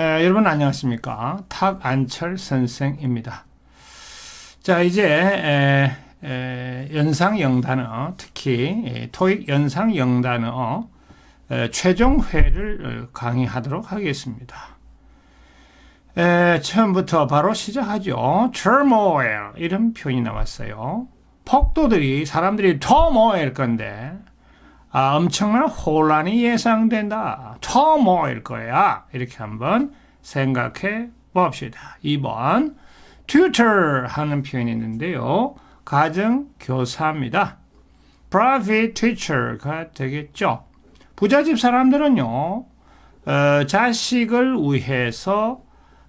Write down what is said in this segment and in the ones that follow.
에, 여러분 안녕하십니까? 탁 안철 선생입니다. 자 이제 에, 에, 연상 영단어 특히 토익 연상 영단어 최종회를 강의하도록 하겠습니다. 에, 처음부터 바로 시작하죠. turmoil 이런 표현이 나왔어요. 폭도들이 사람들이 turmoil 건데 아, 엄청난 혼란이 예상된다. 터모일 거야. 이렇게 한번 생각해 봅시다. 2번 tutor 하는 표현이 있는데요. 가정 교사입니다. private teacher가 되겠죠. 부잣집 사람들은요. 어, 자식을 위해서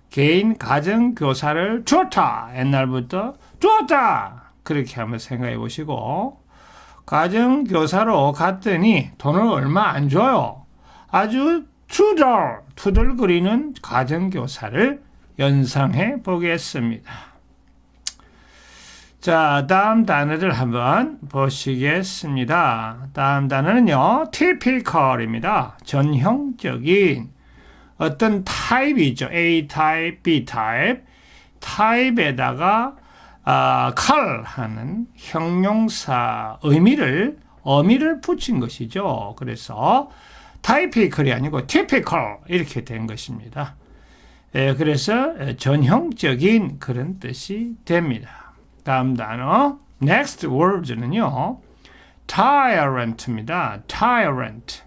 개인 가정 교사를 줬다. 옛날부터 줬다. 그렇게 한번 생각해 보시고 가정교사로 갔더니 돈을 얼마 안 줘요. 아주 투덜, 투덜거리는 가정교사를 연상해 보겠습니다. 자, 다음 단어를 한번 보시겠습니다. 다음 단어는요, typical입니다. 전형적인 어떤 타입이죠. A 타입, B 타입. 타입에다가 아, 칼 하는 형용사 의미를 어미를 붙인 것이죠. 그래서 타이피컬이 아니고 티피컬 이렇게 된 것입니다. 예, 그래서 전형적인 그런 뜻이 됩니다. 다음 단어 next words는요. tyrant입니다. tyrant.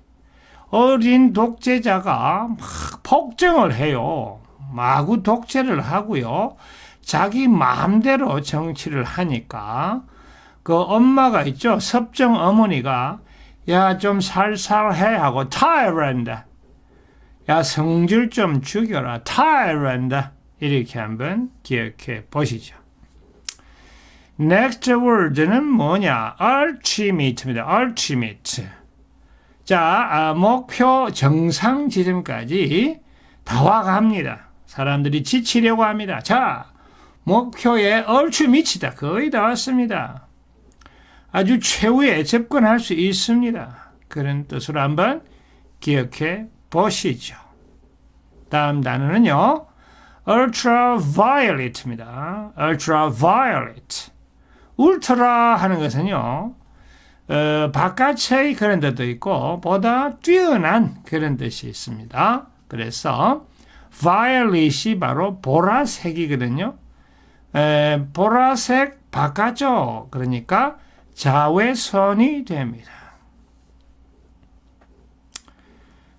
어린 독재자가 막 폭정을 해요. 마구 독재를 하고요. 자기 마음대로 정치를 하니까 그 엄마가 있죠. 섭정 어머니가 야 좀 살살해 하고 tyrant 야 성질 좀 죽여라 tyrant 이렇게 한번 기억해 보시죠. next word는 뭐냐 ultimate입니다. ultimate 자 아, 목표 정상 지점까지 다 와갑니다. 사람들이 지치려고 합니다. 자 목표에 얼추 미치다. 거의 다 왔습니다. 아주 최후에 접근할 수 있습니다. 그런 뜻으로 한번 기억해 보시죠. 다음 단어는요. ultraviolet입니다. ultraviolet. 울트라 하는 것은요. 어, 바깥의 그런 뜻도 있고 보다 뛰어난 그런 뜻이 있습니다. 그래서 violet이 바로 보라색이거든요. 에, 보라색 바깥쪽 그러니까 자외선이 됩니다.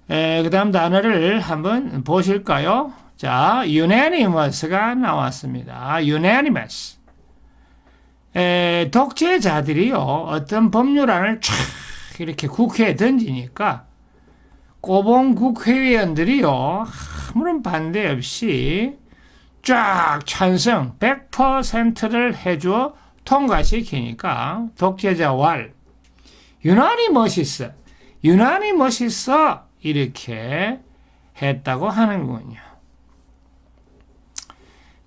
그 다음 단어를 한번 보실까요? 자, unanimous가 나왔습니다. unanimous. 에, 독재자들이요, 어떤 법률안을 촥 이렇게 국회에 던지니까 꼬봉 국회의원들이요, 아무런 반대 없이 쫙 찬성 100%를 해주어 통과시키니까 독재자 왈 유난히 멋있어 유난히 멋있어 이렇게 했다고 하는군요.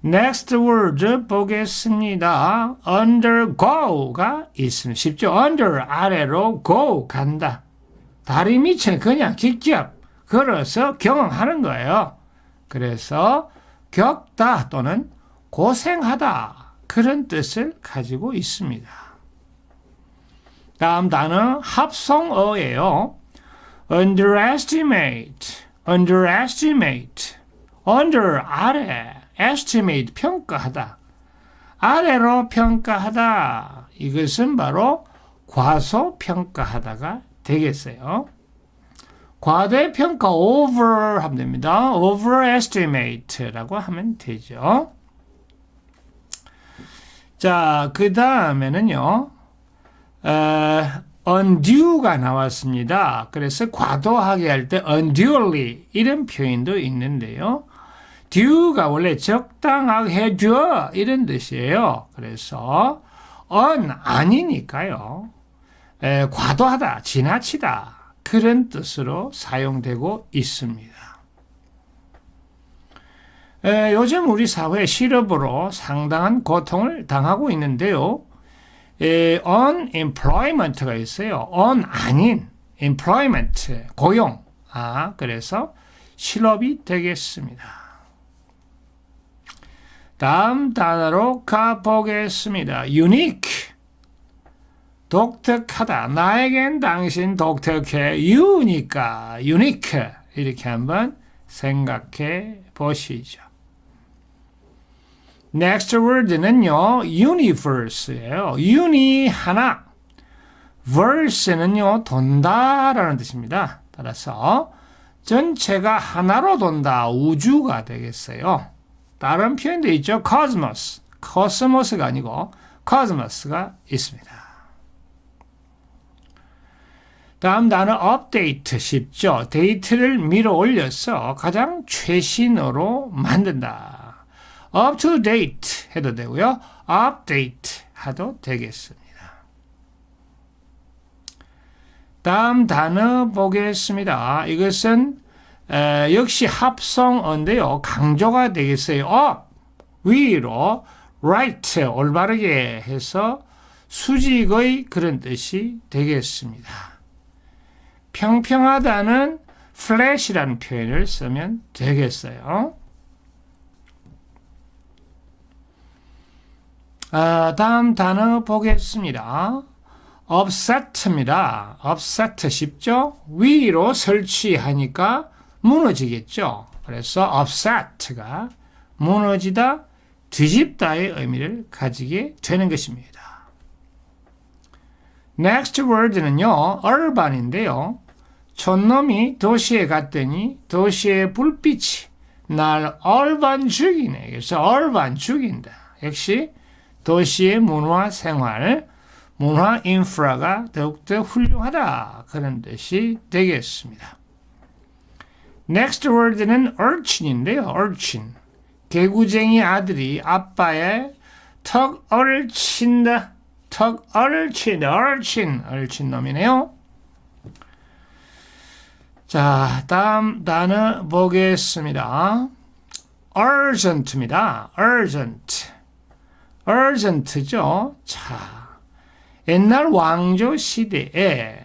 Next word 보겠습니다. undergo가 있습니다. 쉽죠? under 아래로 go 간다. 다리 밑에 그냥 직접 걸어서 경험하는 거예요. 그래서 겪다 또는 고생하다 그런 뜻을 가지고 있습니다. 다음 단어 합성어예요. underestimate, underestimate, under 아래, estimate 평가하다, 아래로 평가하다. 이것은 바로 과소평가하다가 되겠어요. 과대평가 over 하면 됩니다. overestimate라고 하면 되죠. 자, 그 다음에는요, 어, undue가 나왔습니다. 그래서 과도하게 할 때 unduly 이런 표현도 있는데요. due가 원래 적당하게 해줘 이런 뜻이에요. 그래서 un 아니니까요. 에, 과도하다, 지나치다 그런 뜻으로 사용되고 있습니다. 에, 요즘 우리 사회 실업으로 상당한 고통을 당하고 있는데요. 에, unemployment가 있어요. on 아닌 employment 고용. 아 그래서 실업이 되겠습니다. 다음 단어로 가보겠습니다. unique. 독특하다. 나에겐 당신 독특해. 유니까. unique. 이렇게 한번 생각해 보시죠. next word는요, universe예요. uni 하나. verse는요, 돈다라는 뜻입니다. 따라서 전체가 하나로 돈다. 우주가 되겠어요. 다른 표현도 있죠. cosmos. cosmos가 아니고 cosmos가 있습니다. 다음 단어 update 쉽죠. 데이트를 밀어 올려서 가장 최신으로 만든다. up to date 해도 되고요. update 해도 되겠습니다. 다음 단어 보겠습니다. 이것은 에, 역시 합성어인데요. 강조가 되겠어요. up, 위로, right, 올바르게 해서 수직의 그런 뜻이 되겠습니다. 평평하다는 flat이라는 표현을 쓰면 되겠어요. 아, 다음 단어 보겠습니다. upset입니다. upset 쉽죠? 위로 설치하니까 무너지겠죠. 그래서 upset가 무너지다, 뒤집다의 의미를 가지게 되는 것입니다. next word는요, urban인데요. 촌놈이 도시에 갔더니 도시의 불빛이 날 urban 죽이네. 그래서 urban 죽인다. 역시 도시의 문화 생활, 문화 인프라가 더욱더 훌륭하다. 그런 뜻이 되겠습니다. next word는 urchin인데요. urchin. 개구쟁이 아들이 아빠의 턱을 친다. 턱을 친다. urchin. urchin 놈이네요. 자, 다음 단어 보겠습니다. urgent입니다. urgent. urgent죠. 자, 옛날 왕조 시대에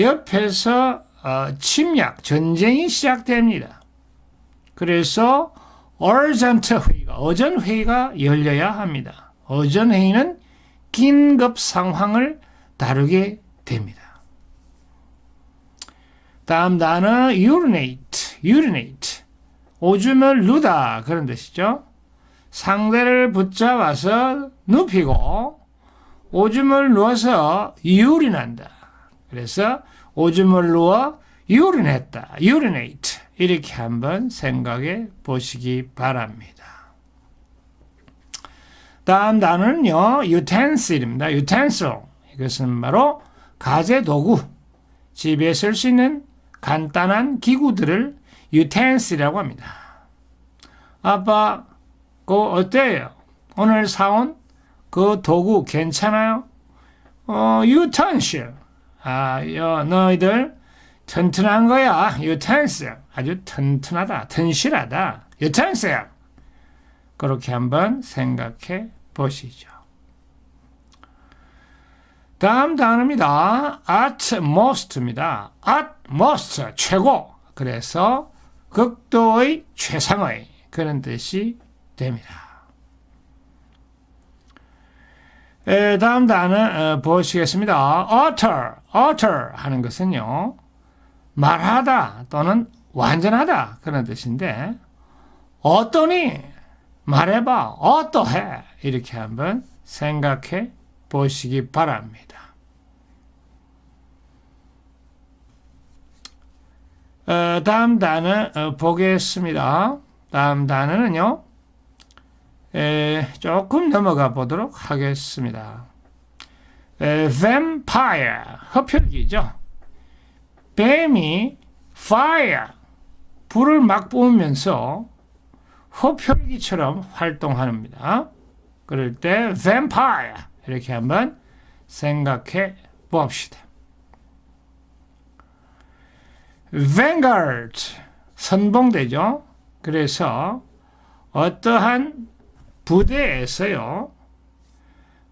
옆에서 어, 침략, 전쟁이 시작됩니다. 그래서 urgent 회의가, 어전 회의가 열려야 합니다. 어전 회의는 긴급 상황을 다루게 됩니다. 다음 단어 urinate, urinate. 오줌을 누다 그런 뜻이죠. 상대를 붙잡아서 눕히고 오줌을 누워서 유린한다. 그래서 오줌을 누워 유린했다. urinate. 이렇게 한번 생각해 보시기 바랍니다. 다음 단어는요, utensil입니다. utensil. 이것은 바로 가재 도구. 집에 쓸 수 있는 간단한 기구들을 utensil이라고 합니다. 아빠, 그거 어때요? 오늘 사온 그 도구 괜찮아요? 어, utensil. 아, 여, 너희들 튼튼한 거야. utensil. 아주 튼튼하다. 튼실하다. utensil. 그렇게 한번 생각해 보시죠. 다음 단어입니다. utmost입니다. utmost, 최고. 그래서 극도의 최상의 그런 뜻이 됩니다. 에, 다음 단어 어, 보시겠습니다. utter, utter 하는 것은요. 말하다 또는 완전하다 그런 뜻인데 어떠니 말해봐 어떠해 이렇게 한번 생각해 보시기 바랍니다. 어, 다음 단어 어, 보겠습니다. 다음 단어는요. 에, 조금 넘어가 보도록 하겠습니다. 에, vampire, 흡혈귀죠. 뱀이 fire, 불을 막 뿜으면서 흡혈귀처럼 활동합니다. 그럴 때 vampire 이렇게 한번 생각해 봅시다. vanguard, 선봉대죠. 그래서 어떠한 부대에서요,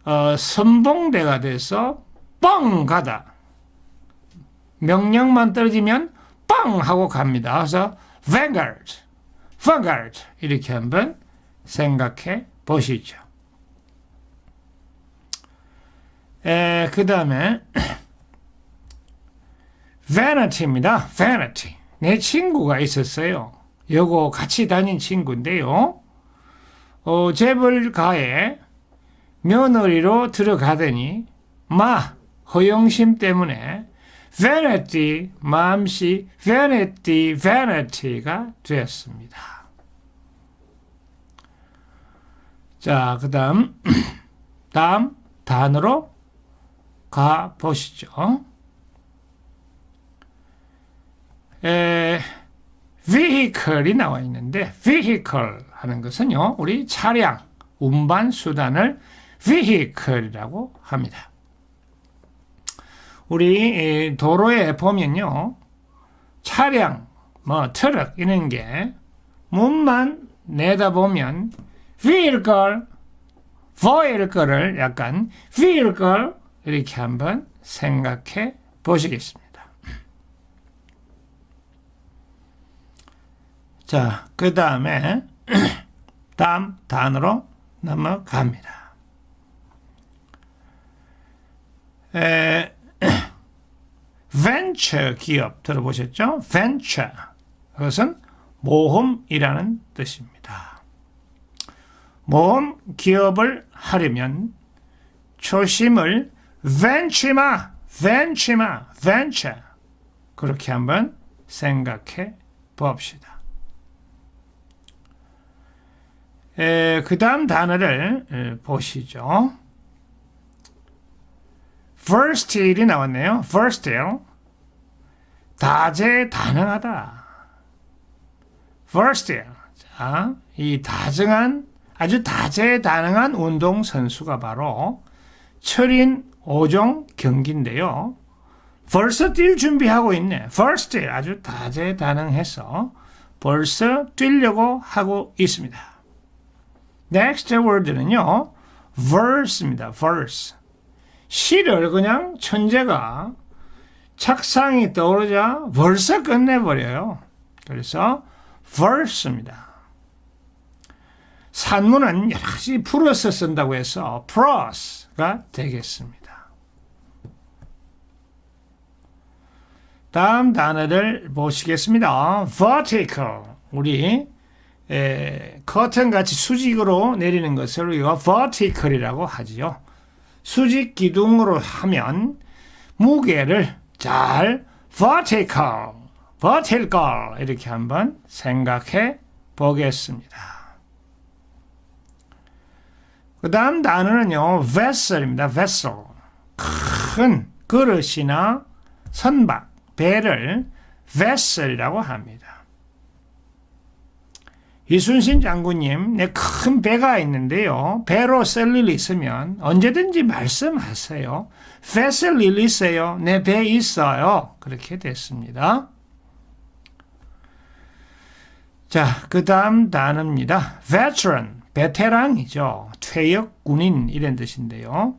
어, 선봉대가 돼서 뻥 가다. 명령만 떨어지면 빵 하고 갑니다. 그래서 vanguard, vanguard 이렇게 한번 생각해 보시죠. 그 다음에 vanity입니다. vanity. 내 친구가 있었어요. 요거 같이 다닌 친구인데요. 어, 재벌가에 며느리로 들어가더니 마 허영심 때문에 vanity 마음씨 vanity vanity가 되었습니다. 자, 그다음 다음 단어로 가 보시죠. 에, vehicle이 나와 있는데 vehicle 하는 것은요. 우리 차량, 운반 수단을 vehicle이라고 합니다. 우리 도로에 보면요. 차량, 뭐 트럭 이런 게 문만 내다보면 vehicle, vehicle을 약간 vehicle 이렇게 한번 생각해 보시겠습니다. 자, 그 다음에 다음 단어로 넘어갑니다. 에, 벤처 기업 들어보셨죠? 벤처 그것은 모험이라는 뜻입니다. 모험 기업을 하려면 초심을 벤치마, 벤치마, 벤처 그렇게 한번 생각해 봅시다. 그 다음 단어를 에, 보시죠. versatile 나왔네요. versatile. 다재다능하다. versatile. 자, 이 다정한, 아주 다재다능한 운동선수가 바로 철인 5종 경기인데요. 벌써 뛸 준비하고 있네. versatile. 아주 다재다능해서 벌써 뛰려고 하고 있습니다. next word는요. verse입니다. verse. 시를 그냥 천재가 착상이 떠오르자 벌써 끝내버려요. 그래서 verse입니다. 산문은 여러 가지 풀어서 쓴다고 해서 prose가 되겠습니다. 다음 단어를 보시겠습니다. vertical. 우리 에, 커튼 같이 수직으로 내리는 것을 우리가 vertical이라고 하지요. 수직 기둥으로 하면 무게를 잘 vertical, vertical 이렇게 한번 생각해 보겠습니다. 그 다음 단어는요, vessel입니다. vessel. 큰 그릇이나 선박, 배를 vessel이라고 합니다. 이순신 장군님, 내 큰 배가 있는데요. 배로 쓸 일 있으면 언제든지 말씀하세요. vessel일 있어요. 내 배 있어요. 그렇게 됐습니다. 자, 그 다음 단어입니다. veteran, 베테랑이죠. 퇴역 군인 이런 뜻인데요.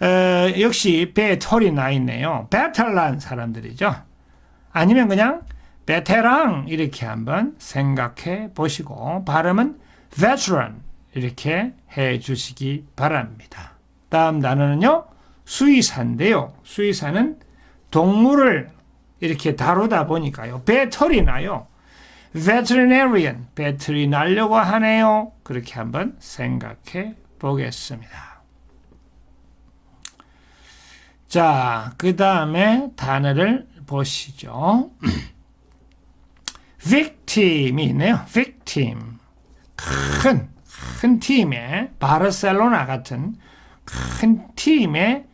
어, 역시 배에 털이 나 있네요. 배탈난 사람들이죠. 아니면 그냥 베테랑 이렇게 한번 생각해 보시고 발음은 veteran 이렇게 해 주시기 바랍니다. 다음 단어는요. 수의사인데요. 수의사는 동물을 이렇게 다루다 보니까요. 배 털이 나요. veterinarian, 배틀이 날려고 하네요. 그렇게 한번 생각해 보겠습니다. 자, 그 다음에 단어를 보시죠. victim이 있네요. victim. 큰, 큰 팀의, 바르셀로나 같은 큰 팀의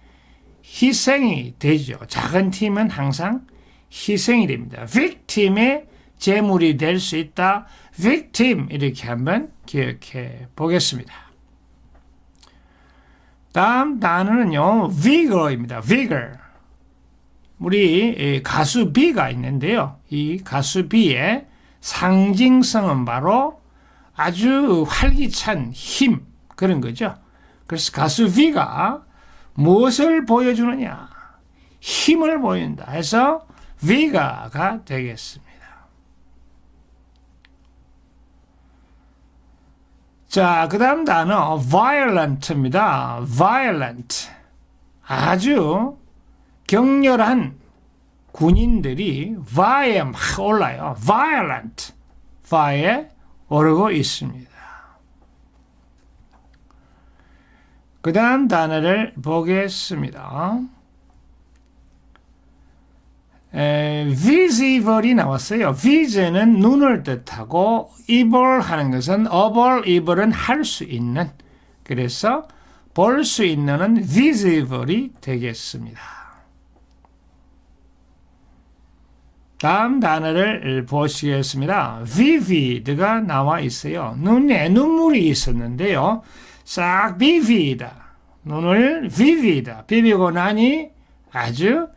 희생이 되죠. 작은 팀은 항상 희생이 됩니다. victim의 재물이 될 수 있다. victim 이렇게 한번 기억해 보겠습니다. 다음 단어는요. vigor입니다. vigor. 우리 가수 B가 있는데요. 이 가수 B의 상징성은 바로 아주 활기찬 힘 그런 거죠. 그래서 가수 B가 무엇을 보여주느냐? 힘을 보인다 해서 vigor가 되겠습니다. 자, 그 다음 단어 violent입니다. violent. 아주 격렬한 군인들이 vi에 막 올라요. violent. vi에 오르고 있습니다. 그 다음 단어를 보겠습니다. 에, visible이 나왔어요. vis는 눈을 뜻하고 evil 하는 것은 abol evil은 할 수 있는 그래서 볼 수 있는은 visible이 되겠습니다. 다음 단어를 보시겠습니다. vivid가 나와 있어요. 눈에 눈물이 있었는데요. 싹 vivid, 눈을 vivid, 비비고 나니 아주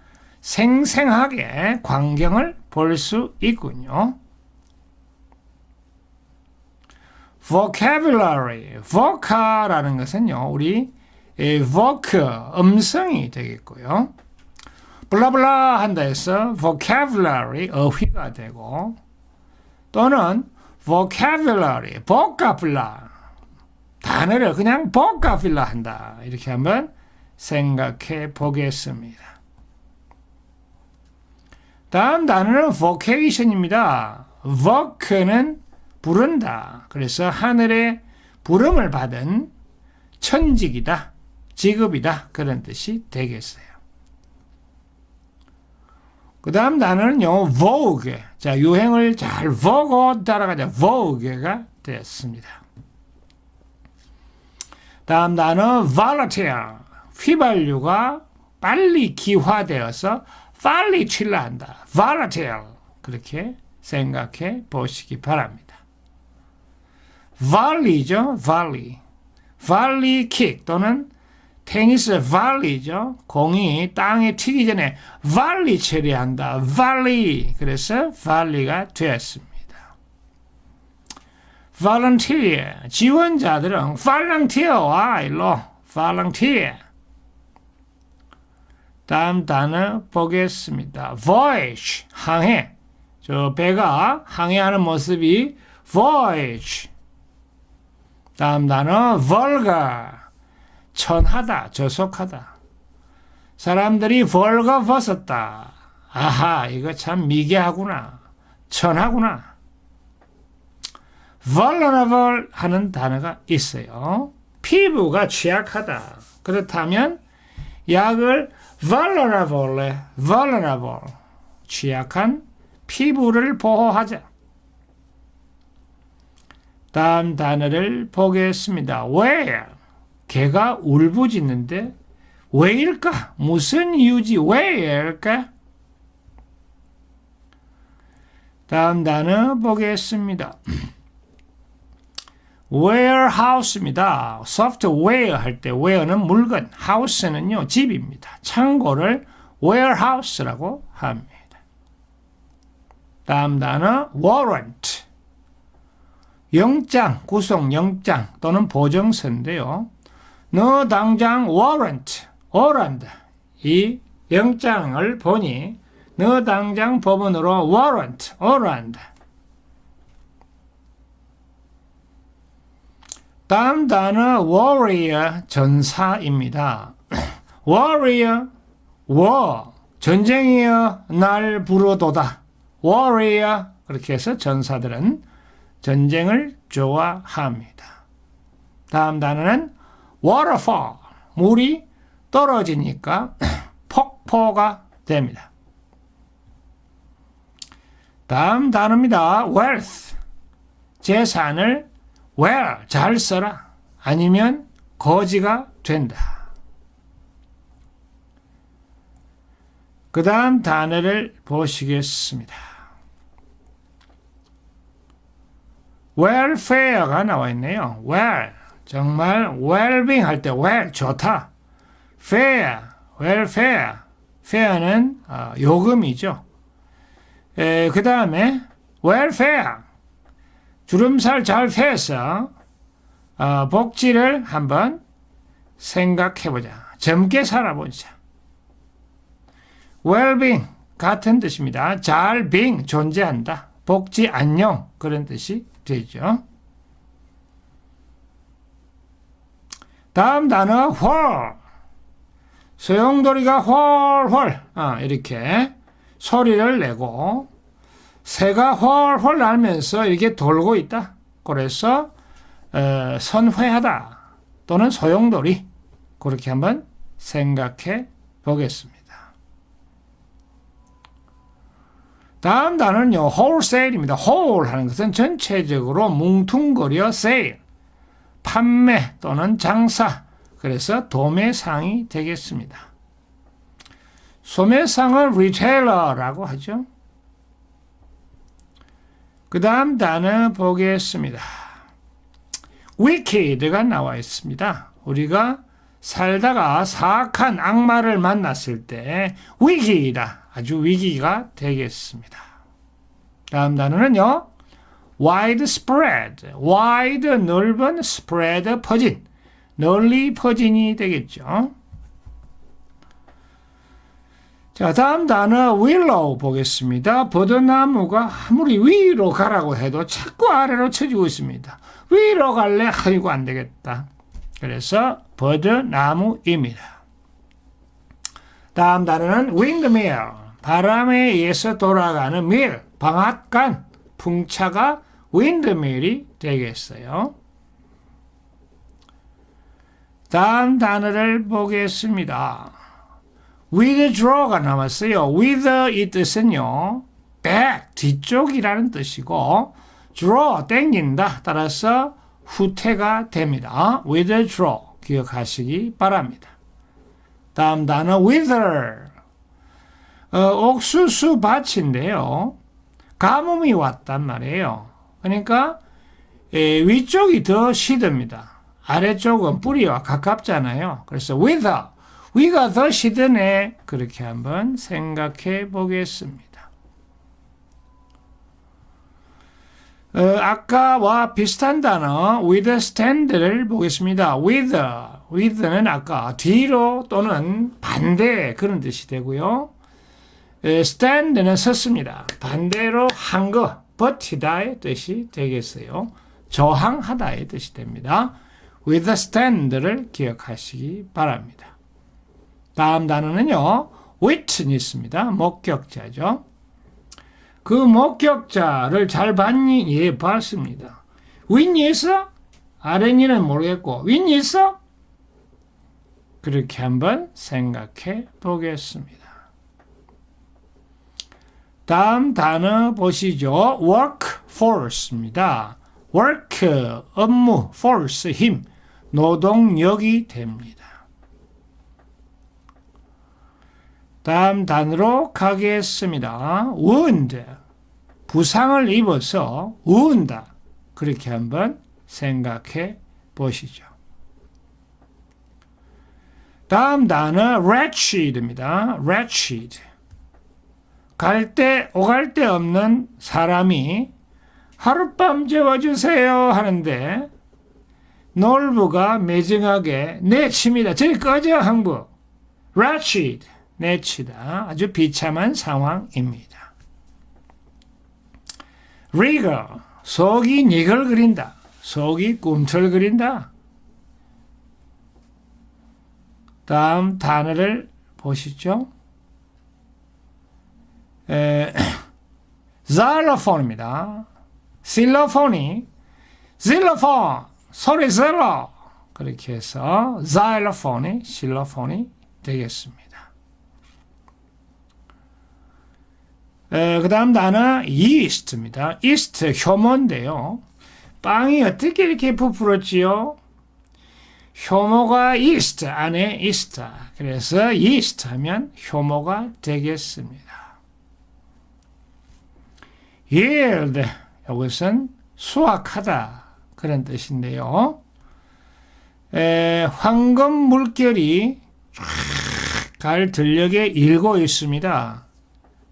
생생하게 광경을 볼 수 있군요. vocabulary, voc라는 것은요, 우리 voc, 음성이 되겠고요. 블라블라 한다 해서 vocabulary, 어휘가 되고, 또는 vocabulary, vocabulary, 단어를 그냥 vocabulary 한다. 이렇게 한번 생각해 보겠습니다. 다음 단어는 vocation입니다. voc는 부른다. 그래서 하늘의 부름을 받은 천직이다. 직업이다. 그런 뜻이 되겠어요. 그 다음 단어는요, vogue. 자, 유행을 잘 vogue 따라가자. vogue가 되었습니다. 다음 단어, volatile. 휘발유가 빨리 기화되어서 빨리 칠라한다. volatile. 그렇게 생각해 보시기 바랍니다. volley죠. volley. volley kick 또는 테니스 volley죠. 공이 땅에 튀기 전에 volley 처리한다. volley. 그래서 volley가 되었습니다. volunteer. 지원자들은 volunteer와 일로 volunteer. 다음 단어 보겠습니다. voyage, 항해. 저 배가 항해하는 모습이 voyage. 다음 단어 vulgar, 천하다, 저속하다. 사람들이 vulgar 벗었다. 아하, 이거 참 미개하구나. 천하구나. vulnerable 하는 단어가 있어요. 피부가 취약하다. 그렇다면 약을 vulnerable, vulnerable, 취약한 피부를 보호하자. 다음 단어를 보겠습니다. where, 개가 울부짖는데 왜일까? 무슨 이유지? 왜일까? 다음 단어 보겠습니다. Warehouse입니다. software 할 때 ware는 물건, house는요 집입니다. 창고를 warehouse라고 합니다. 다음 단어 warrant 영장, 구속 영장 또는 보정서인데요. 너 당장 warrant, warrant 이 영장을 보니 너 당장 법원으로 warrant, warrant 다음 단어 warrior 전사입니다. warrior war 전쟁이여 날 부르도다. warrior 그렇게 해서 전사들은 전쟁을 좋아합니다. 다음 단어는 waterfall 물이 떨어지니까 폭포가 됩니다. 다음 단어입니다. wealth 재산을 well 잘 써라 아니면 거지가 된다. 그 다음 단어를 보시겠습니다. welfare가 나와 있네요. well 정말 well-being 할 때 well 좋다. fair welfare fair는 어, 요금이죠. 그 다음에 welfare 주름살 잘 패서 어, 복지를 한번 생각해보자. 젊게 살아보자. well-being 같은 뜻입니다. 잘 being 존재한다. 복지 안녕 그런 뜻이 되죠. 다음 단어 헐. 소용돌이가 헐헐 아, 이렇게 소리를 내고 새가 헐헐 날면서 이렇게 돌고 있다. 그래서 어, 선회하다 또는 소용돌이 그렇게 한번 생각해 보겠습니다. 다음 단어는요, wholesale입니다. whole 하는 것은 전체적으로 뭉퉁거려 sale, 판매 또는 장사, 그래서 도매상이 되겠습니다. 소매상은 retailer라고 하죠. 그 다음 단어 보겠습니다. wicked가 나와 있습니다. 우리가 살다가 사악한 악마를 만났을 때 위기이다. 아주 위기가 되겠습니다. 다음 단어는요. widespread, wide 넓은 spread 퍼진, 널리 퍼진이 되겠죠. 자, 다음 단어 willow 보겠습니다. 버드나무가 아무리 위로 가라고 해도 자꾸 아래로 쳐지고 있습니다. 위로 갈래? 아이고 안 되겠다. 그래서 버드나무입니다. 다음 단어는 windmill, 바람에 의해서 돌아가는 밀, 방앗간, 풍차가 windmill이 되겠어요. 다음 단어를 보겠습니다. Withdraw가 남았어요. with 이 뜻은요. back, 뒤쪽이라는 뜻이고 draw, 땡긴다. 따라서 후퇴가 됩니다. withdraw 기억하시기 바랍니다. 다음 단어 wither 어, 옥수수 밭인데요. 가뭄이 왔단 말이에요. 그러니까 에, 위쪽이 더 시듭니다. 아래쪽은 뿌리와 가깝잖아요. 그래서 wither 위가 더 시드네 그렇게 한번 생각해 보겠습니다. 어, 아까와 비슷한 단어 withstand를 보겠습니다. with, with는 아까 뒤로 또는 반대 그런 뜻이 되고요. stand는 섰습니다. 반대로 한 거, 버티다의 뜻이 되겠어요. 저항하다의 뜻이 됩니다. withstand를 기억하시기 바랍니다. 다음 단어는요, witness입니다. 목격자죠. 그 목격자를 잘 봤니? 예, 봤습니다. witness? 아랫니는 모르겠고, witness? 그렇게 한번 생각해 보겠습니다. 다음 단어 보시죠. workforce입니다. work, 업무, force, 힘, 노동력이 됩니다. 다음 단어로 가겠습니다. wound, 부상을 입어서 우은다. 그렇게 한번 생각해 보시죠. 다음 단어 wretched입니다. wretched. 갈 데, 오갈 데 없는 사람이 하룻밤 재워주세요 하는데 놀부가 매정하게 내칩니다. 저리 꺼져 항부. wretched. 내치다. 아주 비참한 상황입니다. rigor. 속이 니글거린다. 속이 꿈틀거린다. 다음 단어를 보시죠. 에, xylophon입니다. 실로폰이 xylophone 소리 질러 그렇게 해서 xylophon이 실로폰이 되겠습니다. 그 다음 단어 yeast입니다. yeast 효모인데요. 빵이 어떻게 이렇게 부풀었지요? 효모가 yeast 안에 있다. 그래서 yeast 하면 효모가 되겠습니다. yield 이것은 수확하다 그런 뜻인데요. 에, 황금 물결이 갈 들녘에 일고 있습니다.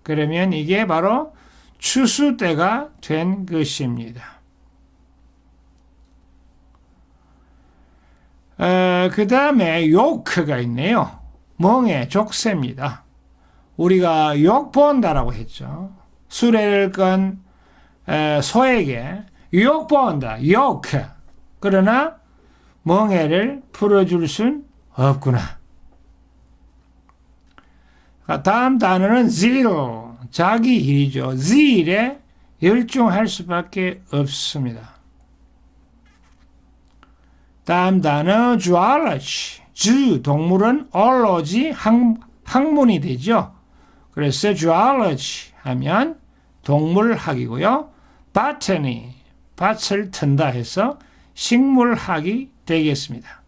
그러면 이게 바로 추수 때가 된 것입니다. 어, 그 다음에 요크가 있네요. 멍에 족쇄입니다. 우리가 욕 본다라고 했죠. 수레를 건 에, 소에게 욕 본다. 요크. 그러나 멍해를 풀어줄 순 없구나. 아, 다음 단어는 zeal, 자기 일이죠. zeal에 열중할 수밖에 없습니다. 다음 단어 zoology, 주 동물은 학, 학문이 되죠. 그래서 zoology 하면 동물학이고요. botany, 밭을 튼다 해서 식물학이 되겠습니다.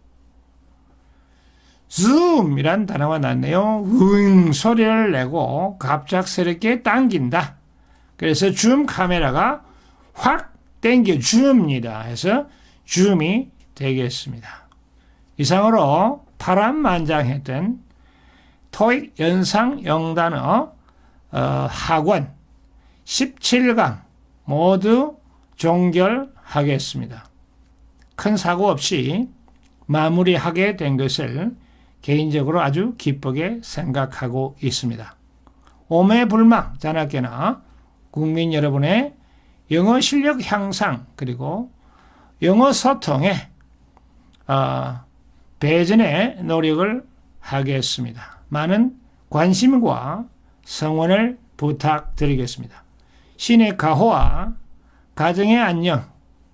Zoom이란 단어가 났네요. 응 소리를 내고 갑작스럽게 당긴다. 그래서 줌 카메라가 확 당겨 줌입니다. 해서 줌이 되겠습니다. 이상으로 파란만장했던 토익 연상 영단어 어, 학원 17강 모두 종결하겠습니다. 큰 사고 없이 마무리하게 된 것을 개인적으로 아주 기쁘게 생각하고 있습니다. 오매불망 자나깨나 국민 여러분의 영어 실력 향상 그리고 영어 소통에 어, 배전의 노력을 하겠습니다. 많은 관심과 성원을 부탁드리겠습니다. 신의 가호와 가정의 안녕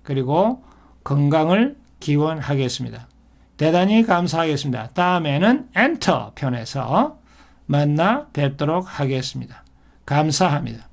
그리고 건강을 기원하겠습니다. 대단히 감사하겠습니다. 다음에는 엔터 편에서 만나 뵙도록 하겠습니다. 감사합니다.